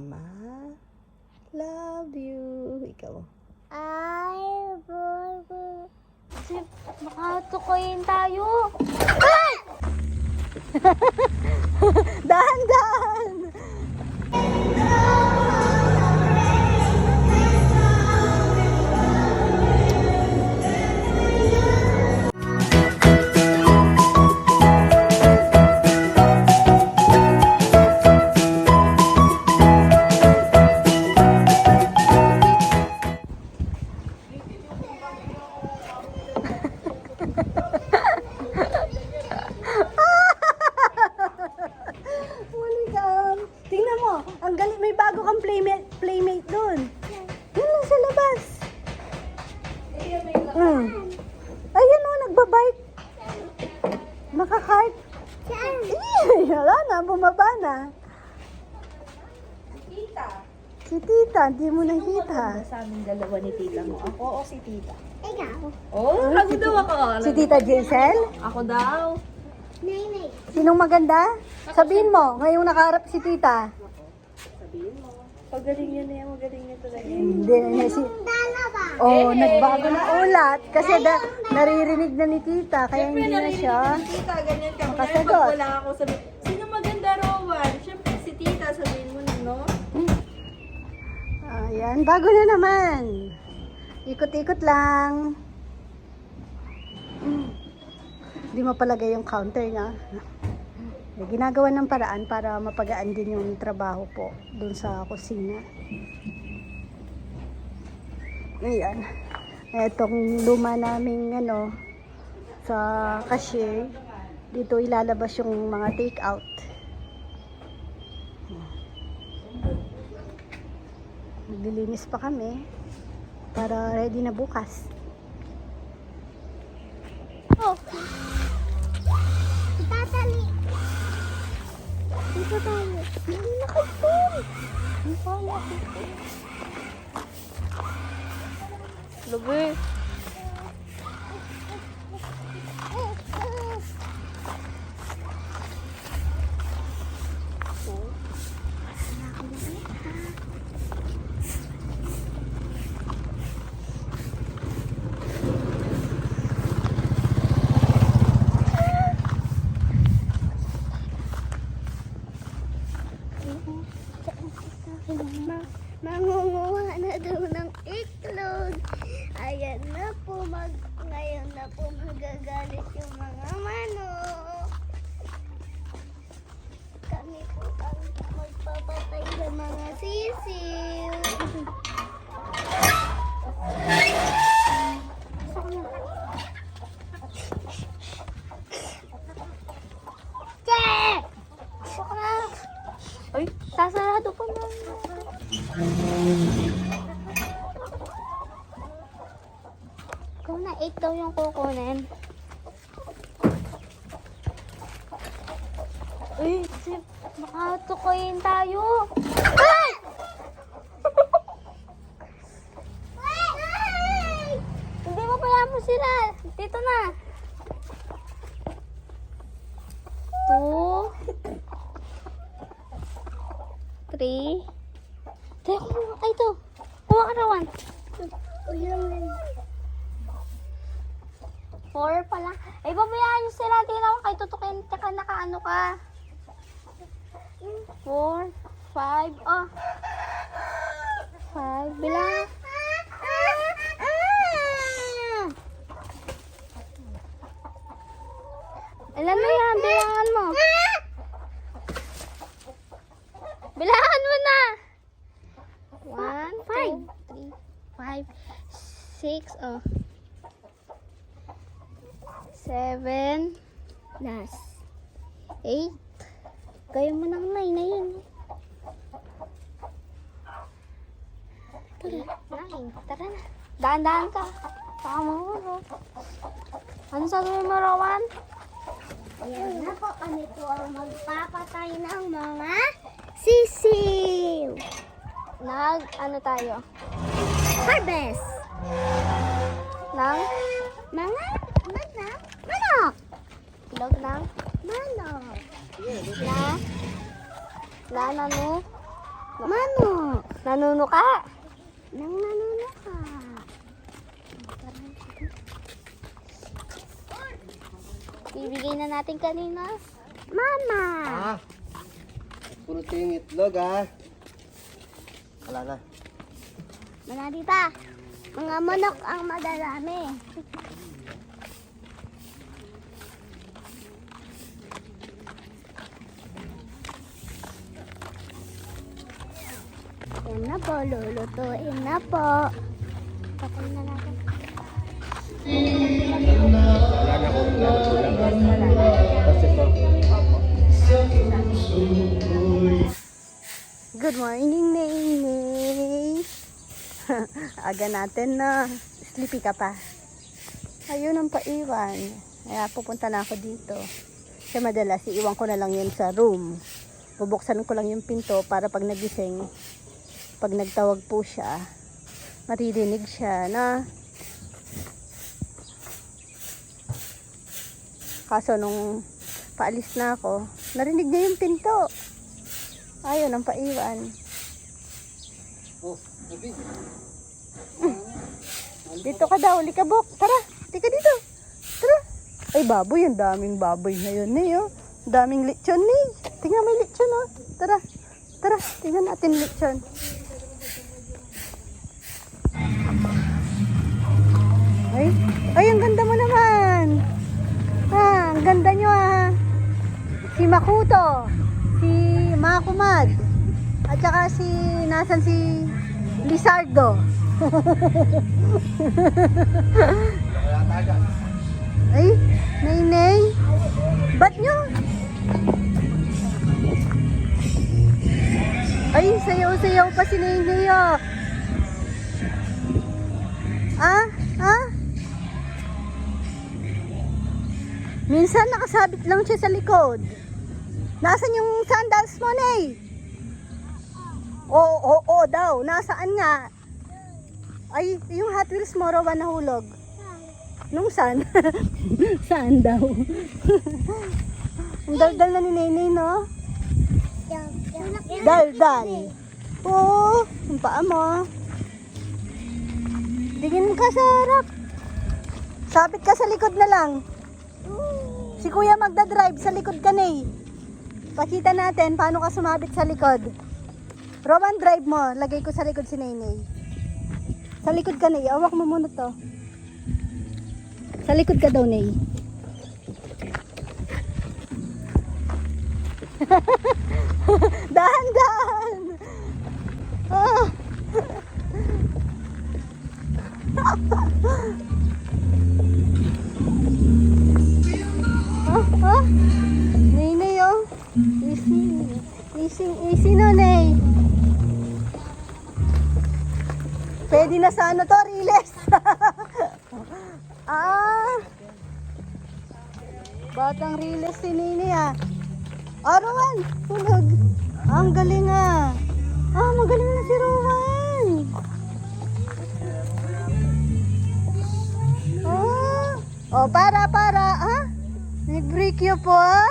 Mama, love you. Ikaw. Ay, bobo. Kasi baka tukoyin tayo. Dahan-dahan! Tita, hindi mo nakita. Sa aming dalawa ni tita mo. Ako o si tita? Ikaw. Oh, ako daw ako. Si tita Jaisel? Ako daw. Nay-nay. Sinong maganda? Sabihin mo, ngayong nakaharap si tita. Pagaling niya na yan, magaling niya talaga. Hindi na niya si... Dalawa. Oh, nagbago na ulat kasi da, naririnig na ni tita kaya hindi na siya. Tita, ganyan ka. Pag wala ako sabi, Ayan, bago na naman. Ikot-ikot lang. Hindi mapalagay yung counter nga. Eh, ginagawa ng paraan para mapagaan din yung trabaho po dun sa kusina. Ayan. Etong luma naming ano, sa cashier. Dito ilalabas yung mga take out. Naglilinis pa kami para ready na bukas. Oh. Tatali. Dito tayo. Hindi na kayo. Hindi pa ako. Labi. Ma mangunguha na daw ng itlog. Ayan na po, mag ngayon na po magagalit yung mga manok. Kami po ang magpapatay sa mga sisiw. Che! Pasok na! Ay, Sasarado pa na. Kung na 8 daw yung kukunin. Uy, si makatukoyin tayo. Ay! Hindi mo kaya mo sila. Dito na. Two. Three. Tayo ko Ay, ito. Kuha ka rawan. Four pa lang. Ay, babayaan nyo sila. Tingnan ko kay tutukin. Tsaka nakaano ka. Four. Five. Oh. Five. Bilang. Ilan na yan? Bilangan mo. Bilangan mo na. One, five. two, three, five, six, oh. Seven, nas. Eight. Gaya mo ng nine na yun. Tara, nine. Tara na. Daan-daan ka. Baka mahulog. Ano sasabihin mo, Rowan? Ayan na po, kami po ang magpapatay ng mga sisiw. Nag, ano tayo? Harvest. Ng? Mga, mana, manok. Ilog ng? Manok. Na? Na, nanu? Mano, nanuno ka? Nang nanuno ka. Ibigay na natin kanina. Mama! Ah! Puro yung itlog ah. Wala na. Marami pa. Mga manok ang madalami. Yan na po, lulutuin na po. Patay na natin. Wala na ko. Kasi po. Good morning, Nene. Aga natin na. Sleepy ka pa. Ayun ang paiwan. Kaya pupunta na ako dito. Kasi madalas, iiwan ko na lang yun sa room. Bubuksan ko lang yung pinto para pag nagising, pag nagtawag po siya, maririnig siya na Kaso nung paalis na ako, narinig niya yung pinto. Ayun, ang paiwan. Oh, sabi. Dito ka daw, likabok. Tara, tika dito. Tara. Ay, baboy. Ang daming baboy ngayon eh, oh. Daming lechon eh. Tingnan may lechon, oh. Tara. Tara, tingnan natin lechon. Ay, ay, ang ganda mo naman. Ah, ang ganda nyo ah. Si Makuto, si Makumad, at saka si, nasan si Lizardo. Ay, Nainay. Ba't nyo? Ay, sayaw-sayaw pa si Nainay oh. Ah? Ah? Minsan nakasabit lang siya sa likod. Nasaan yung sandals mo, Nay? Oo, oo, oo daw. Nasaan nga? Ay, yung Hot Wheels mo, rawan nahulog. Nung saan? saan daw? Ang daldal na ni Nenay, no? Daldal. Oo, yung paa mo. Tingin ka sa harap. Sabit ka sa likod na lang. Si kuya magdadrive, sa likod ka na. Pakita natin paano ka sumabit sa likod. Roman, drive mo. Lagay ko sa likod si Nenay. Sa likod ka, Nay. Awak mo muna to. Sa likod ka daw, Nay. Dahan-dahan! Ah! ah, Easy, easy no, Nay. Pwede na sa ano to, Riles. ah. Batang Riles si Nini ah. Rowan, tulog. Ang galing ah. Ah, magaling na si Rowan. Ah. Oh, para, para. Ah, nag-break you po ah.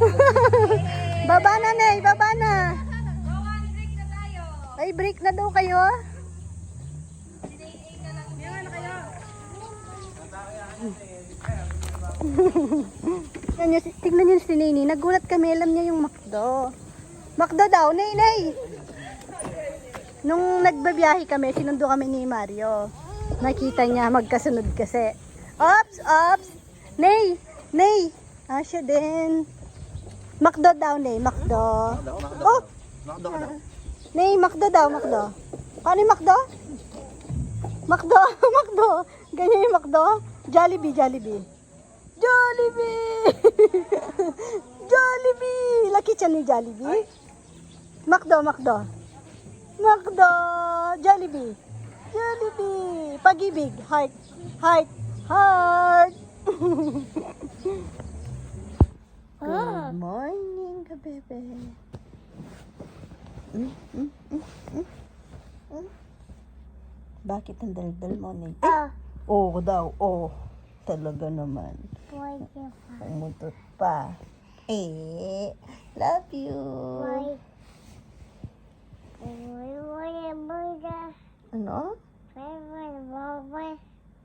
baba na, Nay, baba na. Ay, break na daw kayo. Tignan niyo, tignan niyo si Nini. Nagulat kami, alam niya yung McDo. McDo daw, Nay, Nay. Nung nagbabiyahe kami, sinundo kami ni Mario. Nakita niya magkasunod kasi. Ops, ops. Nay, Nay. Siya din. McDo daw, Nay, McDo. Oh, Makdo ka daw. Nay, McDo daw, McDo. Paano yung? McDo, McDo. Ganyan yung McDo. Jollibee, Jollibee. Jollibee! Jollibee! Laki siya ni Jollibee. McDo, McDo. McDo, Jollibee. Jollibee. Pag-ibig, heart, heart, heart. Good morning, kabebe. Mm, mm, mm, mm, mm. Bakit ang daldal mo, Nate? Eh, ah. Oo oh, daw, oo. Oh. Talaga naman. Pwede pa. Umutot pa. Eh, love you. Bye. Ano?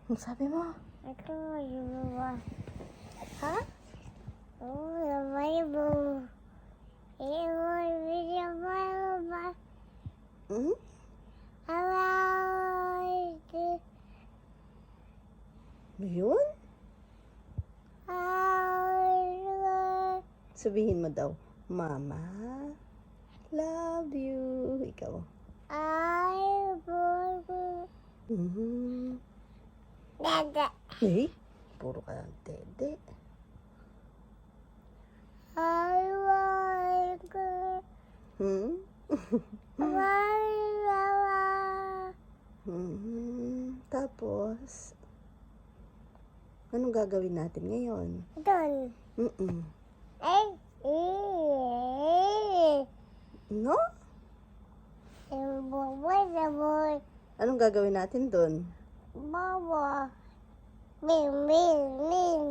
Ang sabi mo? Ito, Ha? Oh, the Bible. It was the Bible, but Hmm? about the Yun? hour. Sabihin mo daw, Mama, love you. Ikaw. I will Mhm. Dada. Eh, puro ka lang dede. I like Hmm? Mama. Hmm. Tapos, anong gagawin natin ngayon? Done. Mm-mm. Eh, eh. No? Anong gagawin natin doon? Mama. Bing, bing, bing.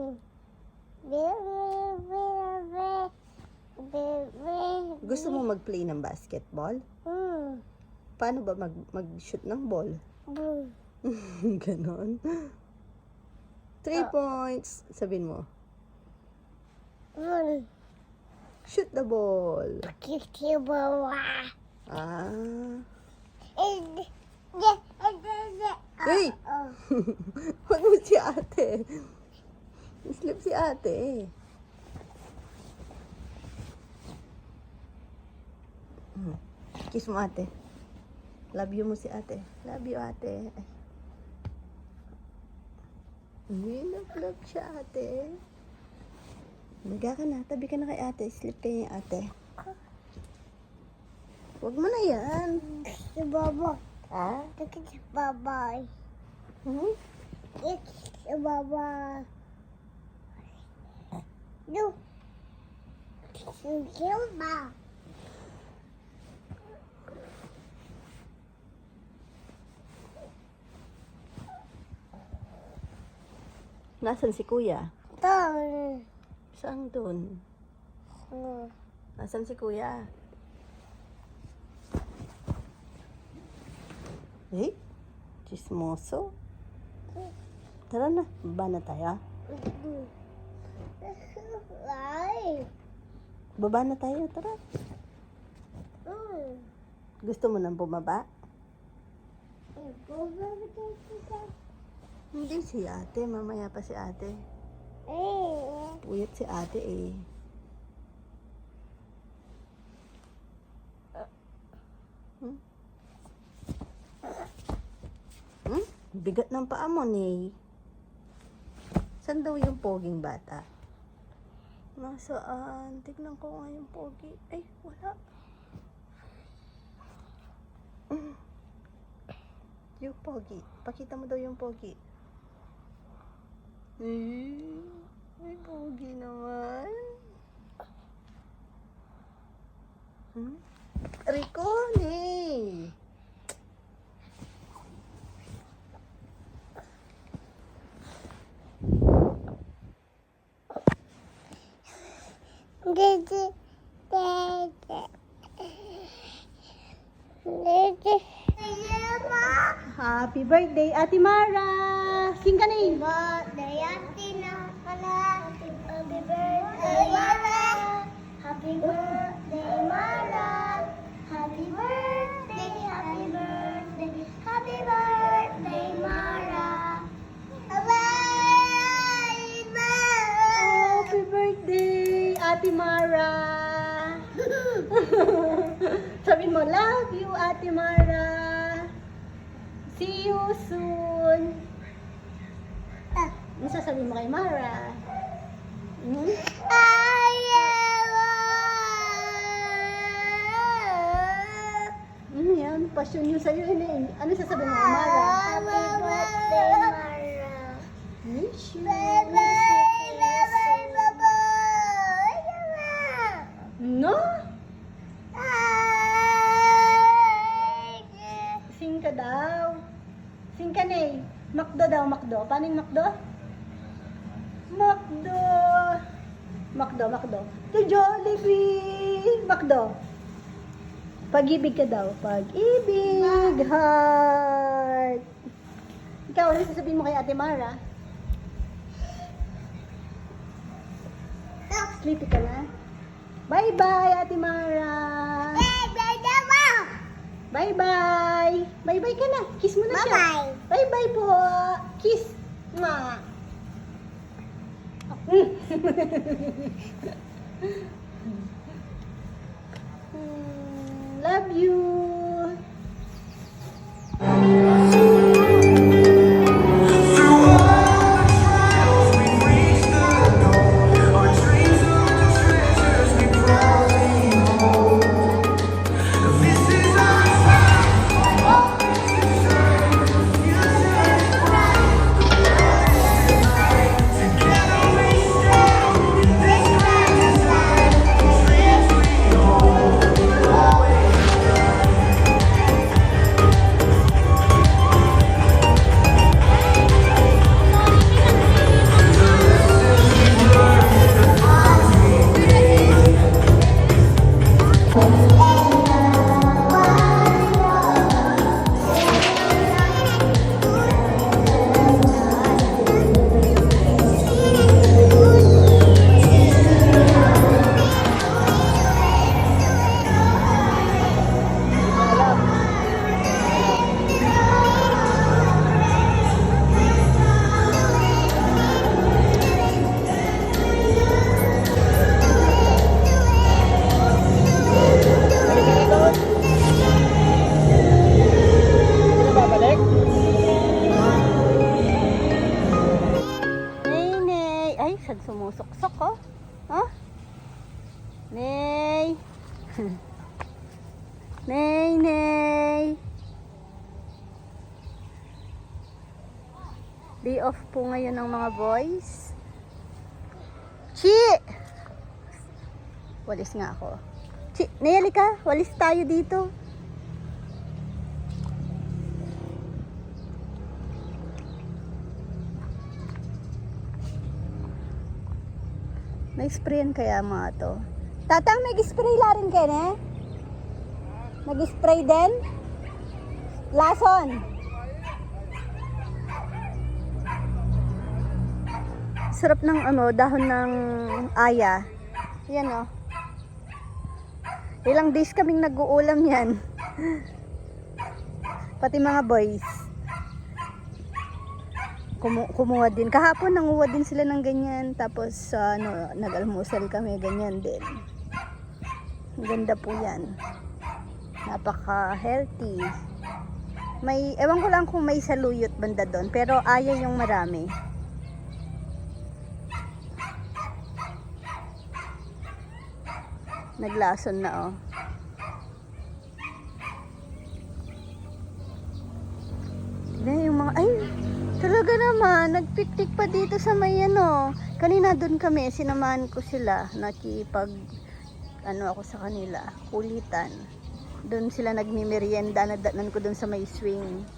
Gusto mo mag-play ng basketball? Hmm. Paano ba mag- mag-shoot ng ball? Boom. Ganon. Three points. Sabihin mo, Boom. shoot the ball. Ah. Oh. Huwag mo si ate. Slip si ate. Hmm. Kiss mo ate. Love you mo si ate. Love you ate. Love siya ate. Maga ka na. Tabi ka na kay ate. Kayo yung ate. Huwag mo na yan. Si Baba. Ah? Look at si Baba. Hmm? It's si Baba. No. Si Silva. Nasaan si kuya? Don. Saan doon? Oh. Nasaan si kuya? Eh? Chismoso? Tara na, baba na tayo. Ay. Baba na tayo, tara. Gusto mo nang bumaba? Hindi si ate, mamaya pa si ate. Puyat si ate eh. Hmm? Hmm? Bigat ng paa mo, Nay. Saan daw yung poging bata? Nasaan? Tignan ko nga pogi. Ay, wala. Yung pogi. Pakita mo daw yung pogi. Eh, may pogi naman. Hmm? Rico, ni. Dede. Dede. Dede. Mama. Happy birthday, Ate Mara! Sing ka na eh. Birthday, Ate Nana. Happy birthday, Mara. Happy birthday, Mara. Happy birthday, happy birthday, happy birthday, Mara. Happy Happy birthday, Ate Mara! Sabi mo, love you, Ate Mara! See you soon! Ano sasabihin mo kay Mara? Hmm? Ano yan? Passion yun sa'yo. Yun? ano sasabihin mo kay Mara? Happy birthday, Mara. Miss you. No? Sing ka daw. Sing ka na eh. Makdo. Paano yung makdo? Makdo. Makdo, makdo. The Jollibee. Makdo. Pag-ibig ka daw. Pag-ibig. Heart. Ikaw, ano sasabihin mo kay Ate Mara? Sleepy ka na? Bye-bye, Ate Mara! Bye-bye! Bye-bye ka na. Kiss mo na siya. Bye-bye. Bye-bye po. Kiss. Mwah. Mm, Love you. Po ngayon ng mga boys. Chi! Walis nga ako. Chi, Nay, ka. Walis tayo dito. May sprayan kaya mga to. Tatang, nag-spray la rin kayo, ne? Nag-spray din? Lason. Sarap ng ano, dahon ng aya. Yan oh. Ilang days kaming nag-uulam yan. Pati mga boys. Kumu- kumuha din. Kahapon nanguha din sila ng ganyan. Tapos sa ano, nag-almusal kami ganyan din. Ganda po yan. Napaka-healthy. May, ewan ko lang kung may saluyot banda doon. Pero aya yung marami. Naglason na oh. Na yung mga, ay, talaga naman, nagpiknik pa dito sa may ano. Kanina doon kami, sinamahan ko sila, nakipag, ano ako sa kanila, kulitan. Doon sila nagmimerienda, nadanan ko doon sa may swing.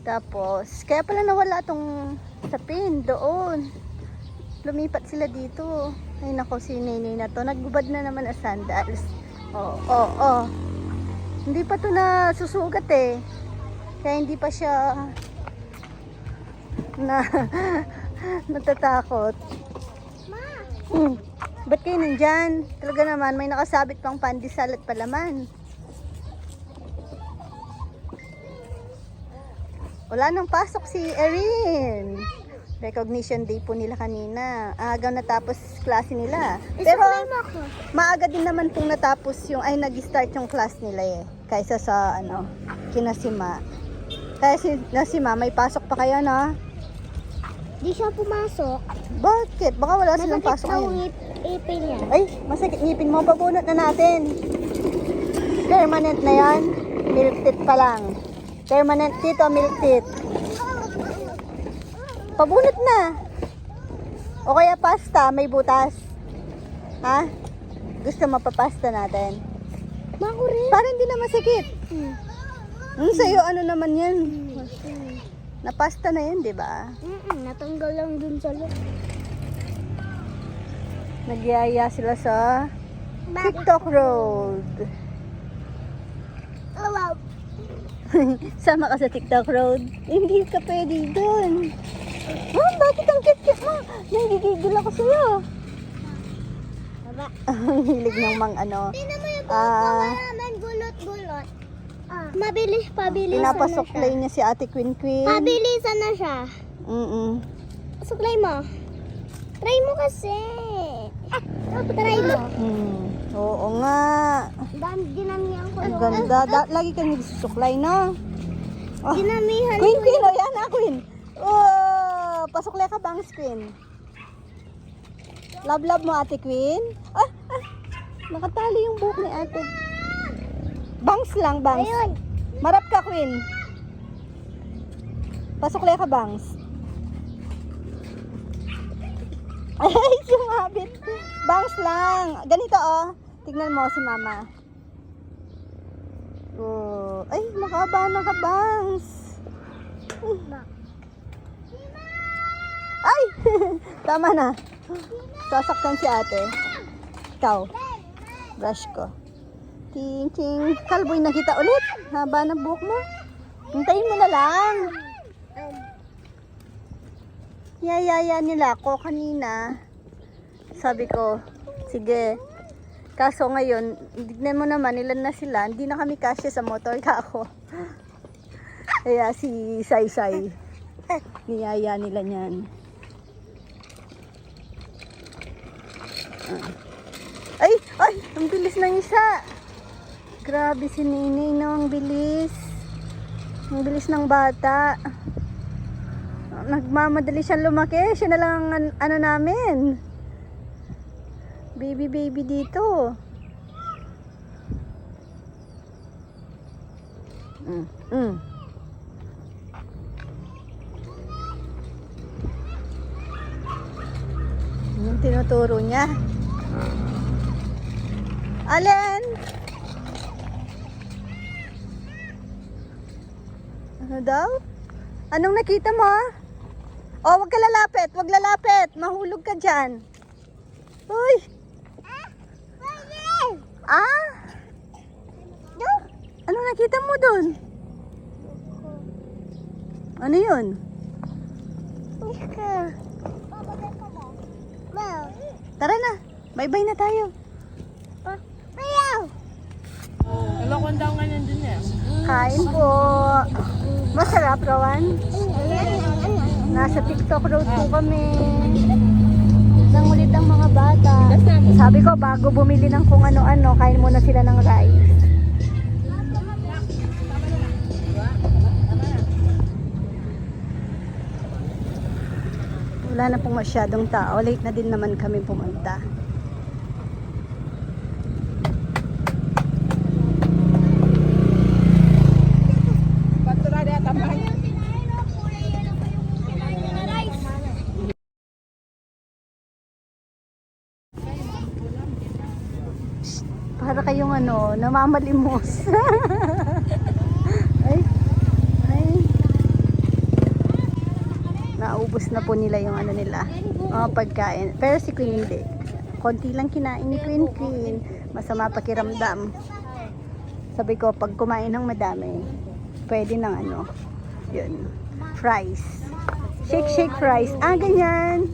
Tapos, kaya pala nawala tong sapin doon. Lumipat sila dito. Ay nako, si Nene na to. Nagbubad na naman ang sandals. Oo, oo, oo. Hindi pa to na susugat eh. Kaya hindi pa siya na natatakot. Hmm. Ba't kayo nandyan? Talaga naman, may nakasabit pang pandesal at palaman. Wala nang pasok si Erin. Recognition day po nila kanina. Agaw natapos klase nila. Pero maaga din naman pong natapos yung, ay nag-start yung class nila eh. Kaysa sa ano, kinasima. Kaya si Nasima, may pasok pa kayo na? Di siya pumasok. Bakit? Baka wala silang Masakit pasok ang ngayon. ngip- ipin niya. Ay, masakit ngipin mo. Pabunot na natin. Permanent na yan. Milk teeth pa lang. Permanent teeth o milk teeth? Pabunot na. O kaya pasta, may butas. Ha? Gusto mapapasta natin? Mako rin. Para hindi na masakit. Hmm, sa'yo ano naman yan? Napasta na yan, di ba? Mm-mm, natanggal lang dun sa loob. Nagyaya sila sa TikTok Road. Oh, wow. Sama ka sa TikTok road. Hindi ka pwede doon. Ma'am, bakit ang cute-cute mo? Nanggigigil ako sa'yo. Baba. Ang hilig ng mang ano. Tingnan mo yung Ah. naman gulot-gulot. Ah. Mabilis, pabilisan na Pinapasuklay siya. niya si Ate Queen Queen. Pabilisan na siya. Mm-mm. Suklay mo. Try mo kasi. Ah, try mo. Hmm. Oo nga. Dam, dinamihan ko. Ang ganda. Da- lagi ka nagsusuklay, no? Oh. Dinamihan Queen. Queen, o yan na, Queen. Oh, pasuklay ka bangs, Queen. Love, love mo, Ate Queen. Ah, ah, nakatali yung buhok ni Ate. Bangs lang, bangs. Ayun. Marap ka, Queen. Pasuklay ka, bangs. Ay, sumabit. Bangs lang. Ganito, oh. Tignan mo si mama. Oh. Ay, makaba na ka, bangs. Ay! Tama na. Sasaktan si ate. Ikaw. Brush ko. Ting, ting. Kalboy nakita ulit. Haba ng buhok mo. Hintayin mo na lang. Yayaya nila ako kanina. Sabi ko, sige. Kaso ngayon, tignan mo naman, ilan na sila. Hindi na kami kasya sa motor ka ako. Kaya si Sai Sai, niyaya nila niyan. Ay, ay, ang bilis ng isa. Grabe si Nini, no, ang bilis. Ang bilis ng bata. Nagmamadali siya lumaki. Siya na lang ang an- ano namin. Baby, baby dito. Mm, mm. Yung tinuturo niya. Daw? Anong nakita mo? Oh, wag ka lalapit, wag lalapit. Mahulog ka dyan. Uy! Ah? No? Anong nakita mo dun? Ano yun? Tara na. Bye-bye na tayo. Nalakon daw nga nandun eh. Kain po. Masarap, Rawan. Nasa TikTok road po kami. Nang ulit ang mga bata. Sabi ko, bago bumili ng kung ano-ano, kain muna sila ng rice. Wala na pong masyadong tao. Late na din naman kami pumunta. Kayong ano, namamalimos. ay, ay. Naubos na po nila yung ano nila, mga pagkain. Pero si Queen hindi. Konti lang kinain ni Queen Queen. Masama pakiramdam. Sabi ko, pag kumain ng madami, pwede ng ano, yun, fries. Shake, shake fries. Ah, ganyan.